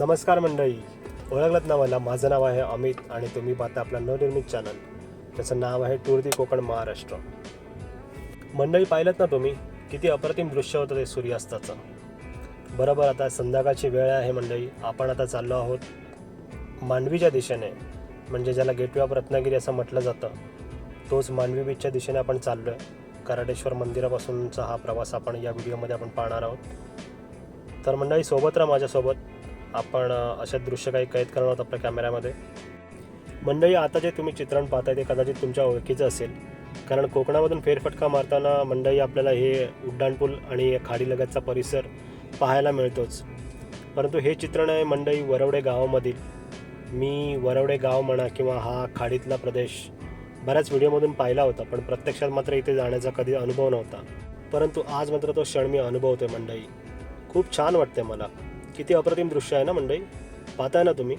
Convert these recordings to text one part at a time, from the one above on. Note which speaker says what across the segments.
Speaker 1: नमस्कार मंडळी. ओळखलत ना मला माझं नाव आहे अमित आणि तुम्ही पाहता आपला नवनिर्मित चॅनल. त्याचं नाव आहे टूर दी कोकण महाराष्ट्र. मंडळी पाहिलं ना तुम्ही? किती अप्रतिम दृश्य होतं ते सूर्यास्ताचं. बरोबर आता संध्याकाळची वेळ आहे मंडळी. आपण आता चाललो आहोत मांडवीच्या दिशेने. म्हणजे ज्याला गेटवे ऑफ रत्नागिरी असं म्हटलं जातं. तोच मांडवी बीचच्या दिशेने आपण चाललो आहे कराडेश्वर मंदिरापासूनचा हा प्रवास आपण या व्हिडिओमध्ये आपण पाहणार आहोत. तर मंडळी सोबत राहा माझ्यासोबत. आपण अशा असे दृश्य काही कैद करणार आहोत आपल्या कॅमेऱ्यामध्ये मंडळी आता जे तुम्ही चित्रण पाहताय ते कदाचित तुमच्या ओळखीचं असेल. कारण कोकणामधून फेरफटका मारताना मंडळी आपल्याला हे उड्डाणपूल आणि खाडीलगतचा परिसर पाहायला मिळतोच. परंतु हे चित्रण आहे मंडई वरवडे गावामधील. मी वरवडे गाव म्हणा किंवा हा खाडीतला प्रदेश बऱ्याच व्हिडिओमधून पाहिला होता पण प्रत्यक्षात मात्र इथे जाण्याचा कधी अनुभव नव्हता. परंतु आज मात्र तो क्षण मी अनुभवतोय मंडई खूप छान वाटते मला. किती अप्रतिम दृश्य आहे ना मंडई पाहताय ना तुम्ही?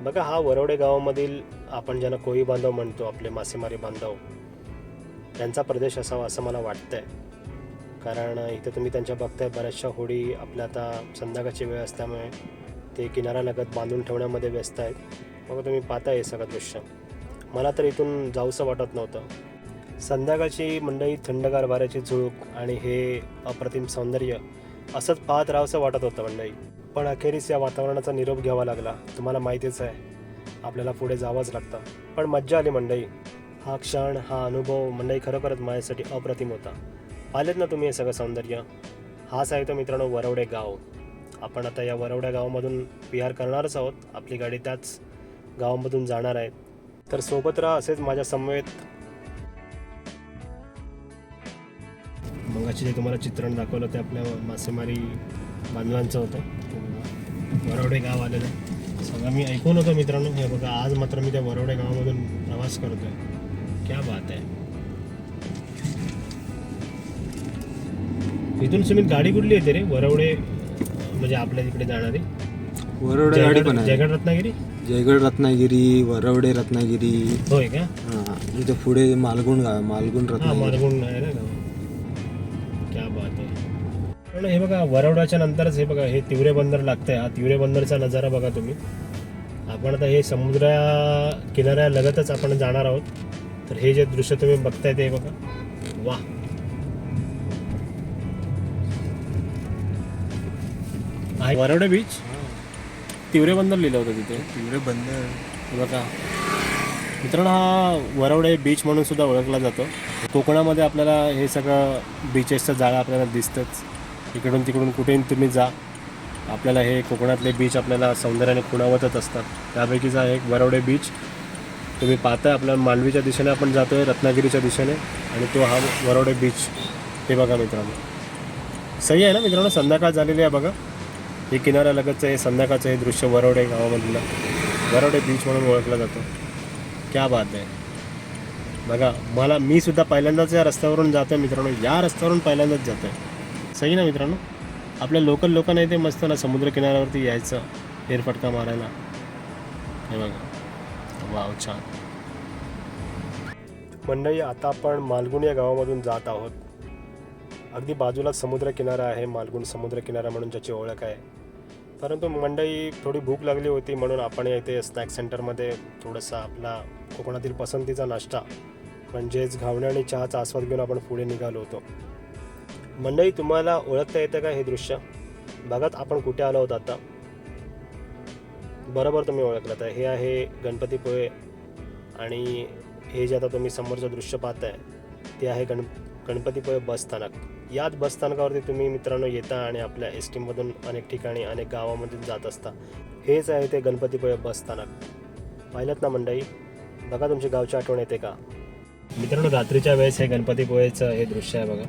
Speaker 1: बघा हा वरवडे गावामधील आपण ज्यांना कोळी बांधव म्हणतो आपले मासेमारी बांधव त्यांचा प्रदेश असावा असं मला वाटतंय. कारण इथे तुम्ही त्यांच्या बघताय बऱ्याचशा होडी आपल्या आता संध्याकाळची वेळ असल्यामुळे ते किनाऱ्यालगत बांधून ठेवण्यामध्ये व्यस्त आहेत. मग तुम्ही पाहताय हे सगळं दृश्य. मला तर इथून जाऊसं वाटत नव्हतं. संध्याकाळची मंडई थंडगार वाऱ्याची झुळूक आणि हे अप्रतिम सौंदर्य असंच पाहत राहावंसं वाटत होतं मंडई पण अखेरीस या वातावरणाचा निरोप घ्यावा लागला. तुम्हाला माहितीच आहे. आपल्याला पुढे जावंच लागतं. पण मज्जा आली मंडई हा क्षण हा अनुभव मंडई खरोखरच माझ्यासाठी अप्रतिम होता. पाहिलेत ना तुम्ही हे सगळं सौंदर्य? हाच आहे तो मित्रांनो वरवडे गाव. आपण आता या वरवड्या गावामधून विहार करणारच आहोत. आपली गाडी त्याच गावामधून जाणार आहे. तर सोबत राहा असेच माझ्या समवेत मगाशी जे तुम्हाला चित्रण दाखवलं ते आपल्या मासेमारी बांधवांचं होतं. वरवडे गाव आलेलं आहे. सगळं मी ऐकून होतो मित्रांनो. हे बघा आज मात्र मी त्या वरवडे गावामधून प्रवास करतोय. क्या बात आहे. इथून सुमित गाडी कुठली येते रे? वरवडे म्हणजे आपल्या तिकडे जाणारी?
Speaker 2: वरवडे गाडी पण
Speaker 1: जयगड
Speaker 2: आहे
Speaker 1: रत्नागिरी?
Speaker 2: जयगड रत्नागिरी वरवडे रत्नागिरी.
Speaker 1: होय का?
Speaker 2: हा इथे पुढे मालगुण गाव आहे, मालगुण रत्नागिरी.
Speaker 1: मालगुण आहे ना क्या बात आहे पण हे बघा वरवड्याच्या नंतरच हे बघा हे तिवरे बंदर लागतंय. हा तिवरे बंदरचा नजारा बघा तुम्ही. आपण आता हे समुद्रा किनाऱ्या लगतच आपण जाणार आहोत. तर हे जे दृश्य तुम्ही बघताय ते बघा. वा. वरवडे बीच तिवरे बंदर लिहिलं होतं तिथे.
Speaker 2: तिकडे बंद
Speaker 1: हे बघा. मित्रांनो हा वरवडे बीच म्हणून सुद्धा ओळखला जातो. कोकणामध्ये आपल्याला हे सगळं बीचेसचं जागा आपल्याला दिसतंच. इकडून तिकडून कुठेही तुम्ही जा. आपल्याला हे कोकणातले बीच आपल्याला सौंदर्याने खुणावतच असतात. त्यापैकीचा एक वरवडे बीच तुम्ही पाहताय आपल्या मांडवीच्या दिशेने आपण जातो आहे रत्नागिरीच्या दिशेने. आणि तो हा वरवडे बीच हे बघा मित्रांनो. सही आहे ना मित्रांनो? संध्याकाळ झालेली आहे बघा. हे किनाऱ्यालगतचं हे संध्याकाळचं हे दृश्य वरवडे गावामधलं. वरवडे बीच म्हणून ओळखलं जातं. क्या बात आहे बघा मला मी सुद्धा पहिल्यांदाच या रस्त्यावरून जातो आहे मित्रांनो. या रस्त्यावरून पहिल्यांदाच जातो आहे सही ना मित्रांनो? आपल्या लोकल लोकांना इथे मस्त ना समुद्रकिनाऱ्यावरती यायचं फेरफटका मारायला. हे बघा. वाव छान. मंडळी आता आपण मालगुण या गावामधून जात आहोत. अगदी बाजूला समुद्रकिनारा आहे. मालगुण समुद्रकिनारा म्हणून ज्याची ओळख आहे. परंतु मंडई थोडी भूक लागली होती म्हणून आपण इथे स्नॅक सेंटरमध्ये थोडासा आपला कोकणातील पसंतीचा नाश्ता म्हणजेच घावणे आणि चहाचा आस्वाद घेऊन आपण पुढे निघालो होतो. मंडई तुम्हाला ओळखता येतं का हे दृश्य? बघत आपण कुठे आलो आहोत आता? बरोबर तुम्ही ओळखलं आहे हे आहे गणपतीपुळे आणि हे जे आता तुम्ही समोरचं दृश्य पाहताय ते आहे गण गणपतीपुळे बस स्थानक. याच बसस्थानकावरती तुम्ही मित्रांनो येता आणि आपल्या एस टीमधून अनेक ठिकाणी अनेक गावामधून जात असता. हेच आहे ते गणपतीपुळे बसस्थानक पाहिलं ना मंडई बघा तुमची गावची आठवण येते का? मित्रांनो रात्रीच्या वेळेस हे गणपतीपुळेचं हे दृश्य आहे बघा.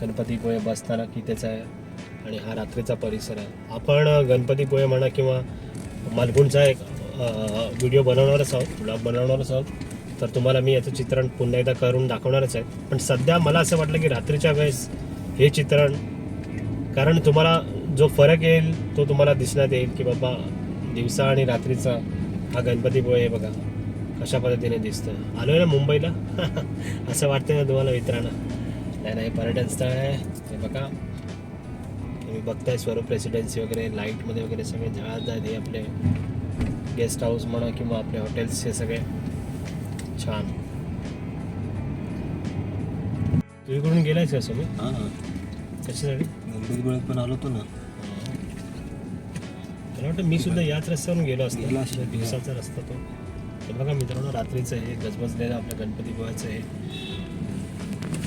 Speaker 1: गणपतीपुळे बसस्थानक इथेच आहे आणि हा रात्रीचा परिसर आहे. आपण गणपतीपुळे म्हणा किंवा मालगुणचा एक व्हिडिओ बनवणारच आहोत ब्लॉग बनवणारच आहोत. तर तुम्हाला मी याचं चित्रण पुन्हा एकदा करून दाखवणारच आहे. पण सध्या मला असं वाटलं की रात्रीच्या वेळेस हे चित्रण कारण तुम्हाला जो फरक येईल तो तुम्हाला दिसण्यात येईल की बाबा दिवसा आणि रात्रीचा हा गणपतीपुळे हे बघा कशा पद्धतीने दिसतं आलो आहे ना मुंबईला? असं वाटतं ना तुम्हाला मित्रांना. नाही नाही पर्यटन स्थळ आहे. हे बघा. तुम्ही बघताय स्वरूप रेसिडेन्सी वगैरे लाईटमध्ये वगैरे सगळे जहाज आहेत हे आपले गेस्ट हाऊस म्हणा किंवा आपले हॉटेल्स हे सगळे. छान. तू इकडून गेलायस का तुम्ही
Speaker 2: हां
Speaker 1: कशासाठी?
Speaker 2: गणपतीपुळ्यात पण आलो होतो ना.
Speaker 1: मला वाटतं मी सुद्धा याच रस्त्यावरून गेलो असतो.
Speaker 2: गेला असेल.
Speaker 1: दिवसाचा रस्ता तो. हे बघा मित्रांनो रात्रीचं हे गजबजलेलं आपल्या गणपती गोव्याचं हे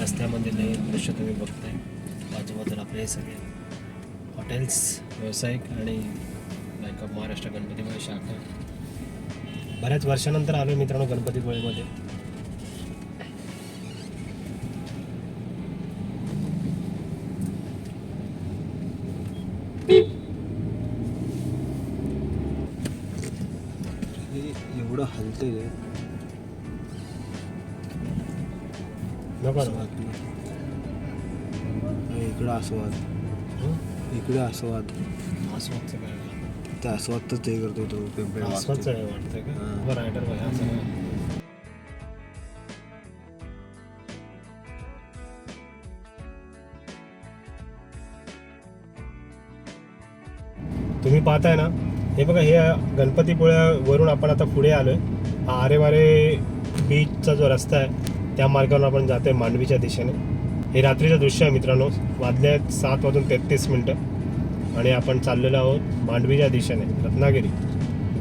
Speaker 1: रस्त्यामध्ये हे दृश्य तुम्ही बघताय. बाजूबाजूला आपले हे सगळे हॉटेल्स व्यावसायिक आणि बँक ऑफ महाराष्ट्र गणपतीपुळे शाखा. बऱ्याच वर्षानंतर आलो मित्रांनो गणपतीपुळेमध्ये
Speaker 2: हे एवढं हलते
Speaker 1: नको
Speaker 2: इकडं आस्वाद? इकडे आस्वाद.
Speaker 1: आसवादचं काय?
Speaker 2: त्या आस्वादच हे करतो तो पिंपळे
Speaker 1: आहे का. बरं रायडर असं? तुम्ही पाहताय ना हे बघा हे गणपतीपुळ्यावरून आपण आता पुढे आलोय. हा आरेवारे बीचचा जो रस्ता आहे त्या मार्गावरून आपण जातोय मांडवीच्या दिशेने. हे रात्रीचं दृश्य आहे मित्रांनो. वाजले आहेत सात वाजून तेहतीस मिनटं. आणि आपण चाललेलो आहोत मांडवीच्या दिशेने रत्नागिरी.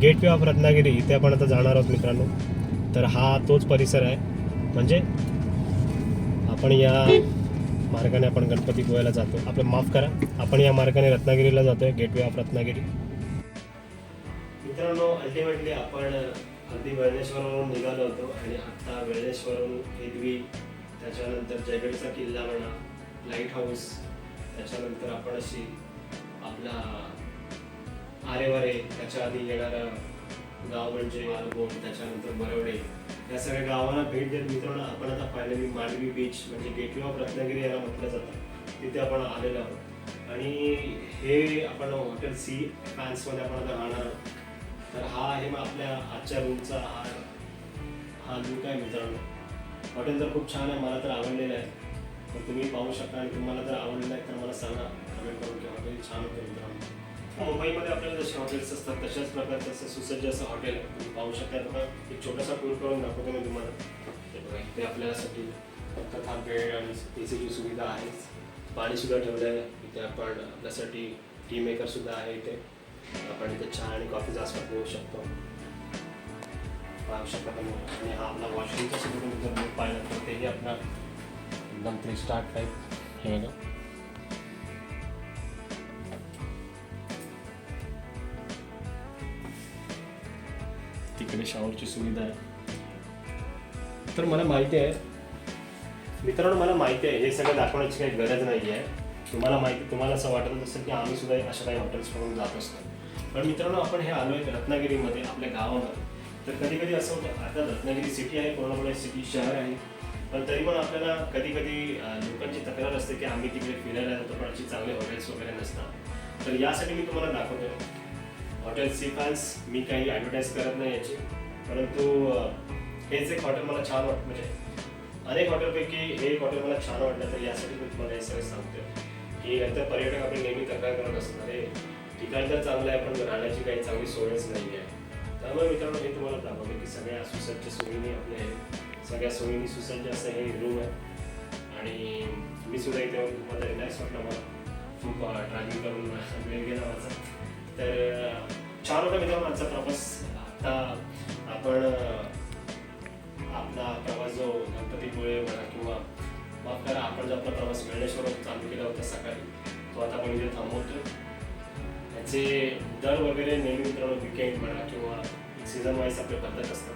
Speaker 1: गेटवे ऑफ रत्नागिरी इथे आपण आता जाणार आहोत मित्रांनो. तर हा तोच परिसर आहे. म्हणजे आपण या मार्गाने आपण गणपती गोव्याला जातो. आपलं माफ करा आपण या मार्गाने रत्नागिरीला जातोय गेटवे ऑफ रत्नागिरी. मित्रांनो अल्टिमेटली आपण अगदी वेळणेश्वरवरून निघालो होतो आणि आता वेळेश्वरून हेदवी त्याच्यानंतर जयगडचा किल्ला म्हणा लाइट हाऊस त्याच्यानंतर आपण अशी आपला आरेवारे त्याच्या आधी येणारं गाव म्हणजे आलबोट त्याच्यानंतर बरवडे या सगळ्या गावांना भेट देत मित्रांनो आपण आता फायनली मांडवी बीच म्हणजे गेटवे ऑफ रत्नागिरी याला म्हटलं जातं. तिथे आपण आलेलो आहोत. आणि हे आपण हॉटेल सी फॅन्समध्ये आपण आता राहणार आहोत. तर हा आहे मग आपल्या आजच्या रूमचा हा हा लुक आहे मित्रांनो? हॉटेल तर खूप छान आहे मला तर आवडलेलं आहे. तर तुम्ही पाहू शकता आणि तुम्हाला जर आवडलं आहे तर मला सांगा. कमेंट करून की हॉटेल छान होतं एकदम हो, मुंबईमध्ये आपल्याला जसे हॉटेल्स असतात तशाच प्रकारचं असं सुसज्ज असं हॉटेल तुम्ही पाहू शकता. तुम्हाला एक छोटासा टूर करून दाखवतो मी तुम्हाला. ते इथे आपल्यासाठी कथा बेड आणि ए सीची सुविधा आहेच पाणी सुद्धा ठेवलं आहे. इथे आपण आपल्यासाठी टी मेकर सुद्धा आहे इथे. आपण इथे चहा आणि कॉफीचा आस्वाद घेऊ शकतो. पाहू शकता तुम्ही. आणि हा आपला वॉशरूमचा सुद्धा तुम्ही जर पाहिला तर तेही आपला एकदम थ्री स्टार टाईप हे बघा. तिकडे शॉवरची सुविधा आहे. तर मला माहिती आहे मित्रांनो मला माहिती आहे हे सगळं दाखवण्याची काही गरज नाही आहे. तुम्हाला माहिती तुम्हाला असं वाटत असेल की आम्ही सुद्धा अशा काही हॉटेल्समधून जात असतो. पण मित्रांनो आपण हे आलो आहे रत्नागिरीमध्ये आपल्या गावामध्ये. तर कधी कधी असं होतं आता रत्नागिरी सिटी आहे पूर्णपणे सिटी शहर आहे. पण तरी पण आपल्याला कधी कधी लोकांची तक्रार असते की आम्ही तिकडे फिरायला जातो पण अशी चांगले हॉटेल्स वगैरे नसतात. तर यासाठी मी तुम्हाला दाखवतो हॉटेल सी मी काही ॲडव्हर्टाईज करत नाही याची. परंतु हेच एक हॉटेल मला छान वाटतं म्हणजे अनेक हॉटेलपैकी हे एक हॉटेल मला छान वाटलं तर यासाठी मी तुम्हाला हे सगळं सांगतोय. की नंतर पर्यटक आपले नेहमी तक्रार करत असतात अरे ठिकाण तर चांगलं आहे पण राहण्याची काही चांगली सोयच नाही आहे त्यामुळे मित्रांनो हे तुम्हाला दाखवतो की सगळ्या सुसज्ज सोयीने आपले सगळ्या सोयीने सुसज्ज असं हे रूम आहे. आणि मी सुद्धा इथे तुम्हाला रिलॅक्स वाटलं मला खूप ट्रॅव्हलिंग करून वेळ गेला माझा. तर छान होता मित्रांनो आजचा प्रवास आता आपण आपला प्रवास जो गणपतीपुळे म्हणा किंवा माफ करा आपण जो आपला प्रवास वेळेश्वरून चालू केला होता सकाळी तो आता आपण इथे थांबवतो याचे दर वगैरे नेहमी मित्रांनो विकेंड म्हणा किंवा सीझन वाईज आपले बदलत असतात.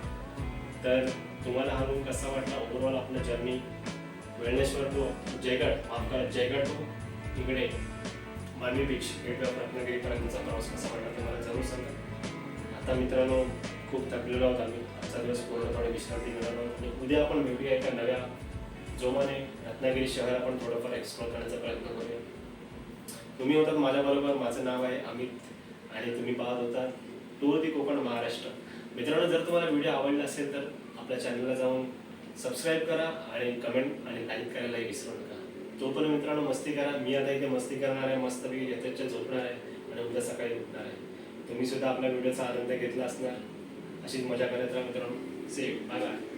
Speaker 1: तर तुम्हाला हा रूम कसा वाटला? ओव्हरऑल आपलं जर्नी वेळेश्वर टू जयगड माफ करा जयगड तो इकडे. मानवी बीच गेट रत्नागिरीपर्यंतचा प्रवास कसा वाटला ते मला जरूर सांगा. आता मित्रांनो खूप थकलेलो आहोत आम्ही. आजचा दिवस पूर्णपणे विश्रांती मिळालो. आणि उद्या आपण भेटूया एका नव्या जोमाने रत्नागिरी शहर आपण थोडंफार एक्सप्लोर करण्याचा प्रयत्न करूया. तुम्ही होतात माझ्याबरोबर माझं नाव आहे अमित आणि तुम्ही पाहत होता टूर दी कोकण महाराष्ट्र. मित्रांनो जर तुम्हाला व्हिडिओ आवडला असेल तर आपल्या चॅनलला जाऊन सबस्क्राईब करा आणि कमेंट आणि लाईक करायलाही विसरू नका. तोपर्यंत मित्रांनो मस्ती करा मी आता इथे मस्ती करणार आहे मस्तपैकी यथेच्या झोपणार आहे आणि उद्या सकाळी उठणार आहे. तुम्ही सुद्धा आपल्या व्हिडिओचा आनंद घेतला असणार. अशीच मजा करत राहा मित्रांनो. Safe bye bye